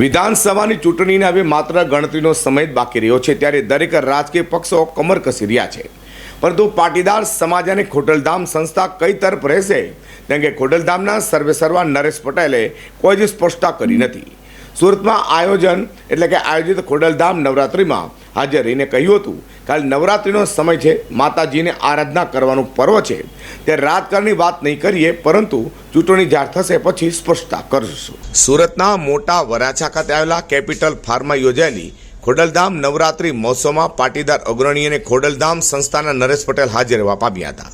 વિધાનસભાની ચૂંટણીને હવે માત્ર ગણતરીનો સમય જ બાકી રહ્યો છે, ત્યારે દરેક રાજકીય પક્ષો કમર કસી રહ્યા છે. પરંતુ પાટીદાર સમાજ અને ખોડલધામ સંસ્થા કઈ તરફ રહેશે? કેમ કે ખોડલધામના સર્વેસર્વા નરેશ પટેલે કોઈ જ સ્પષ્ટતા કરી નથી. સુરતમાં આયોજન, એટલે કે આયોજિત ખોડલધામ નવરાત્રિમાં હાજર રહીને કહ્યું હતું કાલે નવરાત્રિનો સમય છે, માતાજીને આરાધના કરવાનું પર્વ છે. ત્યારે રાજકારણની વાત નહીં કરીએ, પરંતુ ચૂંટણી જાહેર થશે પછી સ્પષ્ટતા કરીશું. સુરતના મોટા વરાછા ખાતે આવેલા કેપિટલ ફાર્મમાં યોજાયેલી ખોડલધામ નવરાત્રિ મહોત્સવમાં પાટીદાર અગ્રણી અને ખોડલધામ સંસ્થાના નરેશ પટેલ હાજર રહેવા પામ્યા હતા.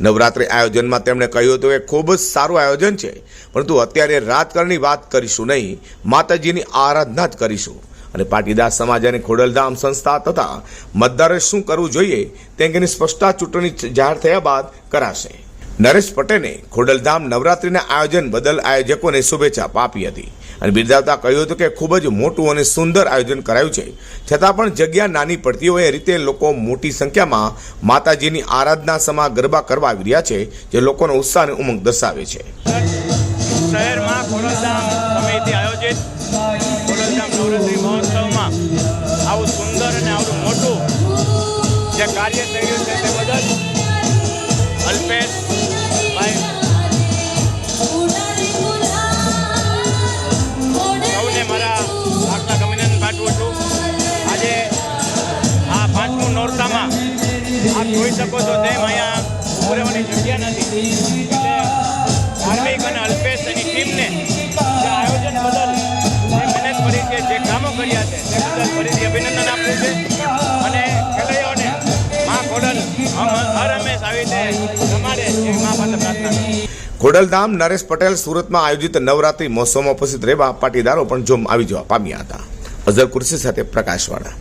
નવરાત્રિ આયોજનમાં તેમણે કહ્યું હતું કે ખૂબ જ સારું આયોજન છે, પરંતુ અત્યારે રાજકારણની વાત કરીશું નહીં, માતાજીની આરાધના જ કરીશું. અને પાટીદાર સમાજ અને ખોડલધામ સંસ્થા તથા મતદારે શું કરવું જોઈએ તે અંગેની સ્પષ્ટતા ચૂંટણી જાહેર થયા બાદ કરાશે. નરેશ પટેલે ખોડલધામ નવરાત્રિના આયોજન બદલ આયોજકોને શુભેચ્છા આપી હતી અને બિરદાવતા કહ્યું હતું કે ખૂબ જ મોટું અને સુંદર આયોજન કરાયું છે. છતાં પણ જગ્યા નાની પડતી હોય એ રીતે લોકો મોટી સંખ્યામાં માતાજીની આરાધના સમા ગરબા કરવા આવી રહ્યા છે, જે લોકોનો ઉત્સાહ અને ઉમંગ દર્શાવે છે. શહેરમાં આયોજિત કાર્ય થયું છે તે બદલ અલ્પેશ ભાઈ. સૌને મારા આટલા અભિનંદન પાઠવું છું. આજે આ પાંચમું નોરતામાં આપ જોઈ શકો છો તેમ અહીંયા ઊભું જગ્યા નથી. એટલે ધાર્મિક અને અલ્પેશ એની ટીમને આયોજન બદલ જે મહેનત કરી છે જે કામો કર્યા છે તે બદલ ફરીથી અભિનંદન આપવું છે. મા ખોડલ. હમ- હર હંમેશ આવી રીતે રમાડે એવી મા પાસે પ્રાર્થના ખોડલધામ નરેશ પટેલ સુરતમાં આયોજિત નવરાત્રિ મહોત્સવમાં ઉપસ્થિત રહેવા પાટીદારો પણ જોમ આવી જવા પામ્યા હતા. અઝર કુર્સી સાથે પ્રકાશવાળા.